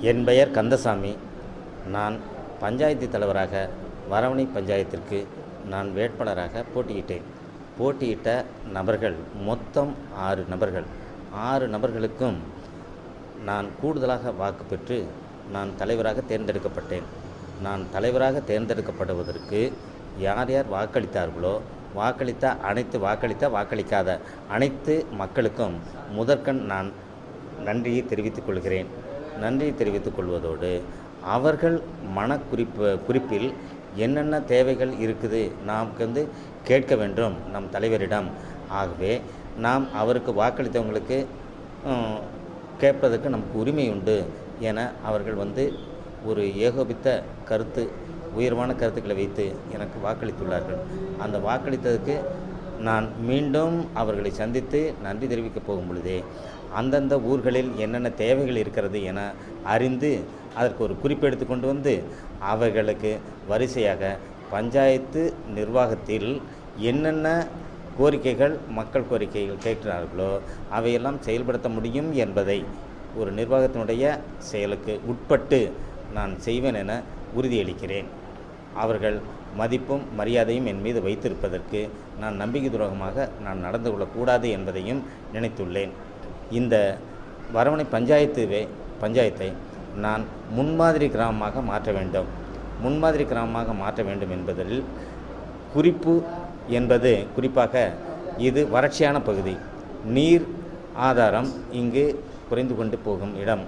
என் பெயர் கந்தசாமி. நான் பஞ்சாயத்து தலைவராக வரவணை பஞ்சாயத்திற்கு நான் வேட்பாளராக போட்டியிட்டேன். போட்டியிட்ட நபர்கள் மொத்தம் ஆறு நபர்கள். ஆறு நபர்களுக்கும் நான் கூடுதலாக வாக்கு பெற்று நான் தலைவராக தேர்ந்தெடுக்கப்பட்டேன். நான் தலைவராக தேர்ந்தெடுக்கப்படுவதற்கு யார் யார் வாக்களித்தார்களோ வாக்களித்த அனைத்து வாக்களித்த வாக்களிக்காத அனைத்து மக்களுக்கும் முதற்கண் நான் நன்றியை தெரிவித்துக் கொள்கிறேன். நன்றி தெரிவித்துக் கொள்வதோடு அவர்கள் மனக்குறிப்பு குறிப்பில் என்னென்ன தேவைகள் இருக்குது நாம் வந்து கேட்க வேண்டும் நம் தலைவரிடம். ஆகவே நாம் அவருக்கு வாக்களித்தவங்களுக்கு கேட்பதற்கு நமக்கு உரிமை உண்டு என அவர்கள் வந்து ஒரு ஏகோபித்த கருத்து உயர்வான கருத்துக்களை வைத்து எனக்கு வாக்களித்துள்ளார்கள். அந்த வாக்களித்ததுக்கு நான் மீண்டும் அவர்களை சந்தித்து நன்றி தெரிவிக்கப் போகும் பொழுதே அந்தந்த ஊர்களில் என்னென்ன தேவைகள் இருக்கிறது என அறிந்து அதற்கு ஒரு குறிப்பெடுத்து கொண்டு வந்து அவர்களுக்கு வரிசையாக பஞ்சாயத்து நிர்வாகத்தில் என்னென்ன கோரிக்கைகள் மக்கள் கோரிக்கைகள் கேட்கிறார்களோ அவையெல்லாம் செயல்படுத்த முடியும் என்பதை ஒரு நிர்வாகத்தினுடைய செயலுக்கு உட்பட்டு நான் செய்வேன் என உறுதியளிக்கிறேன். அவர்கள் மதிப்பும் மரியாதையும் என் மீது வைத்திருப்பதற்கு நான் நம்பிக்கை துரோகமாக நான் நடந்து கொள்ளக்கூடாது என்பதையும் நினைத்துள்ளேன். இந்த வரவணை பஞ்சாயத்து வே- பஞ்சாயத்தை நான் முன்மாதிரி கிராமமாக மாற்ற வேண்டும். முன்மாதிரி கிராமமாக மாற்ற வேண்டும் என்பதில் குறிப்பு என்பது குறிப்பாக இது வறட்சியான பகுதி. நீர் ஆதாரம் இங்கு குறைந்து கொண்டு போகும் இடம்.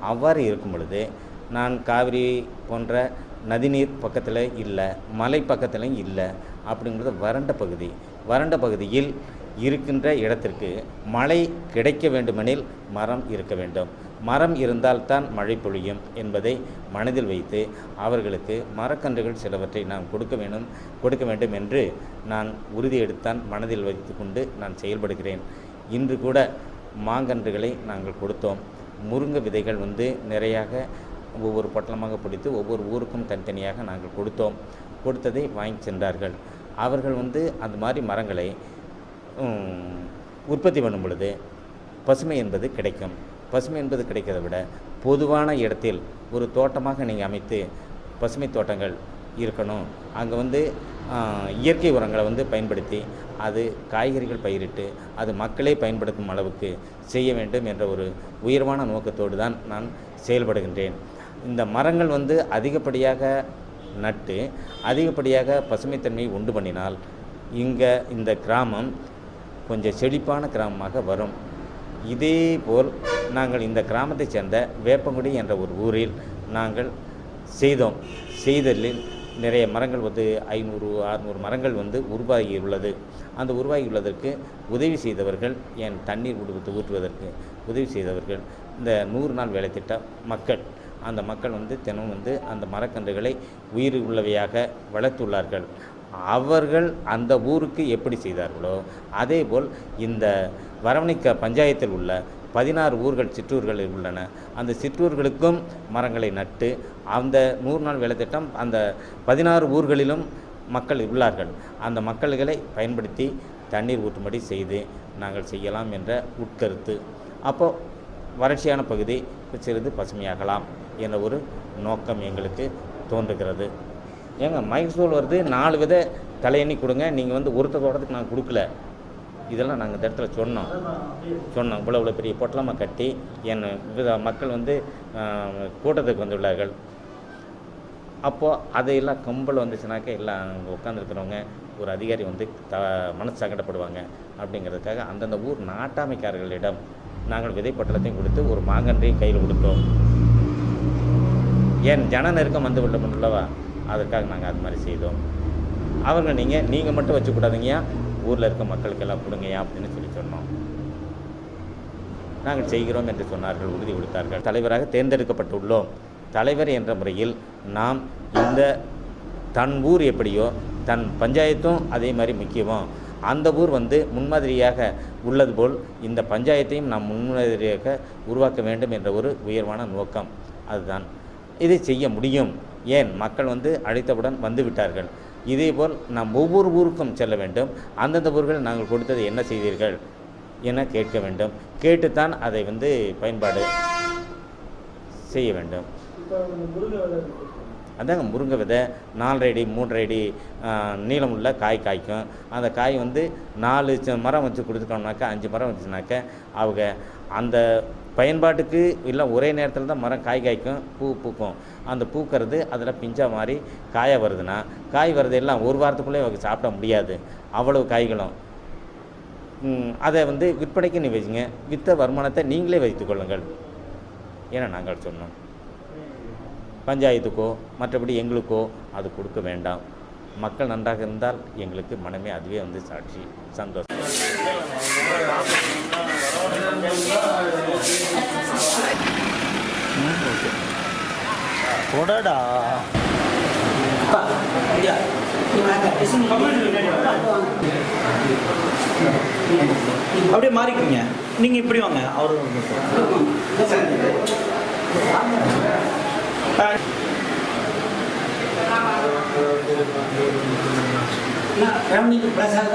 அவ்வாறு இருக்கும் பொழுது நான் காவிரி போன்ற நதிநீர் பக்கத்தில் இல்லை மலை பக்கத்துலையும் இல்லை அப்படிங்கிறது வறண்ட பகுதி. வறண்ட பகுதியில் இருக்கின்ற இடத்திற்கு மழை கிடைக்க வேண்டுமெனில் மரம் இருக்க வேண்டும். மரம் இருந்தால்தான் மழை பொழியும் என்பதை மனதில் வைத்து அவர்களுக்கு மரக்கன்றுகள் சிலவற்றை நான் கொடுக்க வேண்டும் கொடுக்க வேண்டும் என்று நான் உறுதி எடுத்தான் மனதில் வைத்துக்கொண்டு நான் செயல்படுகிறேன். இன்று கூட மாங்கன்றுகளை நாங்கள் கொடுத்தோம். முருங்கை விதைகள் வந்து நிறையாக ஒவ்வொரு பொட்டலமாக பிடித்து ஒவ்வொரு ஊருக்கும் தனித்தனியாக நாங்கள் கொடுத்தோம். கொடுத்ததை வாங்கி சென்றார்கள். அவர்கள் வந்து அந்த மாதிரி மரங்களை உற்பத்தி பண்ணும் பொழுது பசுமை என்பது கிடைக்கும். பசுமை என்பது கிடைக்கிறத விட பொதுவான இடத்தில் ஒரு தோட்டமாக நீங்கள் அமைத்து பசுமை தோட்டங்கள் இருக்கணும். அங்கே வந்து இயற்கை உரங்களை வந்து பயன்படுத்தி அது காய்கறிகள் பயிரிட்டு அது மக்களே பயன்படுத்தும் அளவுக்கு செய்ய வேண்டும் என்ற ஒரு உயர்வான நோக்கத்தோடு தான் நான் செயல்படுகின்றேன். இந்த மரங்கள் வந்து அதிகப்படியாக நட்டு அதிகப்படியாக பசுமைத்தன்மையை உண்டு பண்ணினால் இங்கே இந்த கிராமம் கொஞ்சம் செழிப்பான கிராமமாக வரும். இதே போல் நாங்கள் இந்த கிராமத்தைச் சேர்ந்த வேப்பங்குடி என்ற ஒரு ஊரில் நாங்கள் செய்தோம். செய்தலில் நிறைய மரங்கள் வந்து ஐநூறு அறுநூறு மரங்கள் வந்து உருவாகி உள்ளது. அந்த உருவாகியுள்ளதற்கு உதவி செய்தவர்கள் என் தண்ணீர் குடும்பத்தை ஊற்றுவதற்கு உதவி செய்தவர்கள். இந்த நூறு நாள் வேலை திட்ட மக்கள். அந்த மக்கள் வந்து தினமும் வந்து அந்த மரக்கன்றுகளை உயிர் உள்ளவையாக வளர்த்துள்ளார்கள். அவர்கள் அந்த ஊருக்கு எப்படி செய்தார்களோ அதேபோல் இந்த வரவணிக்க பஞ்சாயத்தில் உள்ள பதினாறு ஊர்கள் சிற்றூர்களில் உள்ளன. அந்த சிற்றூர்களுக்கும் மரங்களை நட்டு அந்த நூறு நாள் வேலை திட்டம் அந்த பதினாறு ஊர்களிலும் மக்கள் உள்ளார்கள். அந்த மக்கள்களை பயன்படுத்தி தண்ணீர் ஊற்றும்படி செய்து நாங்கள் செய்யலாம் என்ற உட்கருத்து. அப்போ வறட்சியான பகுதி சிறிது பசுமையாகலாம் என்ற ஒரு நோக்கம் எங்களுக்கு தோன்றுகிறது. ஏங்க மைசூல் வருது நாலு வித தலையணி கொடுங்க. நீங்கள் வந்து ஒருத்த தோட்டத்துக்கு நாங்கள் கொடுக்கல. இதெல்லாம் நாங்கள் இந்த இடத்துல சொன்னோம். சொன்னோம். இவ்வளோ இவ்வளோ பெரிய பொட்டலமாக கட்டி என் வித மக்கள் வந்து கூட்டத்துக்கு வந்துள்ளார்கள். அப்போது அதையெல்லாம் கம்பல் வந்துச்சுனாக்கா எல்லாம் அங்கே உட்காந்துருக்கிறவங்க ஒரு அதிகாரி வந்து த மனசு சங்கடப்படுவாங்க அப்படிங்கிறதுக்காக அந்தந்த ஊர் நாட்டாமைக்காரர்களிடம் நாங்கள் விதைப்பட்டலத்தையும் கொடுத்து ஒரு மாங்கன்றையும் கையில் கொடுத்தோம். ஏன் ஜன நெருக்கம் வந்து விட அதற்காக நாங்கள் அது மாதிரி செய்தோம். அவங்க நீங்கள் நீங்கள் மட்டும் வச்சுக்கூடாதுங்கய்யா. ஊரில் இருக்க மக்களுக்கெல்லாம் கொடுங்கய்யா அப்படின்னு சொல்லி சொன்னோம். நாங்கள் செய்கிறோம் என்று சொன்னார்கள் உறுதி கொடுத்தார்கள். தலைவராக தேர்ந்தெடுக்கப்பட்டுள்ளோம். தலைவர் என்ற முறையில் நாம் இந்த தன் ஊர் எப்படியோ தன் பஞ்சாயத்தும் அதே மாதிரி முக்கியமோ அந்த ஊர் வந்து முன்மாதிரியாக உள்ளது போல் இந்த பஞ்சாயத்தையும் நாம் முன்மாதிரியாக உருவாக்க வேண்டும் என்ற ஒரு உயர்வான நோக்கம். அதுதான். இதை செய்ய முடியும். ஏன் மக்கள் வந்து அழைத்தவுடன் வந்து விட்டார்கள் இதேபோல் நாம் ஒவ்வொரு ஊருக்கும் செல்ல வேண்டும். அந்தந்த ஊர்கள் நாங்கள் கொடுத்தது என்ன செய்தீர்கள்? என கேட்க வேண்டும். கேட்டுத்தான் அதை வந்து பயன்பாடு செய்ய வேண்டும். அதாங்க முருங்கை விதை நாலரை அடி மூன்றரை அடி நீளமுள்ள காய் காய்க்கும். அந்த காய் வந்து நாலு ச- மரம் வச்சு கொடுத்துட்டோம்னாக்கா அஞ்சு மரம் வச்சுனாக்க அவங்க அந்த பயன்பாட்டுக்கு இல்லை ஒரே நேரத்தில் தான் மரம் காய் காய்க்கும் பூ பூக்கும். அந்த பூக்கிறது அதில் பிஞ்சாக மாதிரி காயாக வருதுன்னா காய் வர்றது எல்லாம் ஒரு வாரத்துக்குள்ளே அவங்க சாப்பிட முடியாது. அவ்வளவு காய்களும். அதை வந்து விற்பனைக்கு நீ வச்சுங்க வித்த வருமானத்தை நீங்களே வைத்துக்கொள்ளுங்கள் என நாங்கள் சொன்னோம். பஞ்சாயத்துக்கோ மற்றபடி எங்களுக்கோ அது கொடுக்க வேண்டாம். மக்கள் நன்றாக இருந்தால் எங்களுக்கு மனமே அதுவே வந்து சாட்சி சந்தோஷம். கொடடா அப்படியே மாறிக்குங்க. நீங்க இப்படி வாங்க அவரு ரமணிக்கு பிரசாத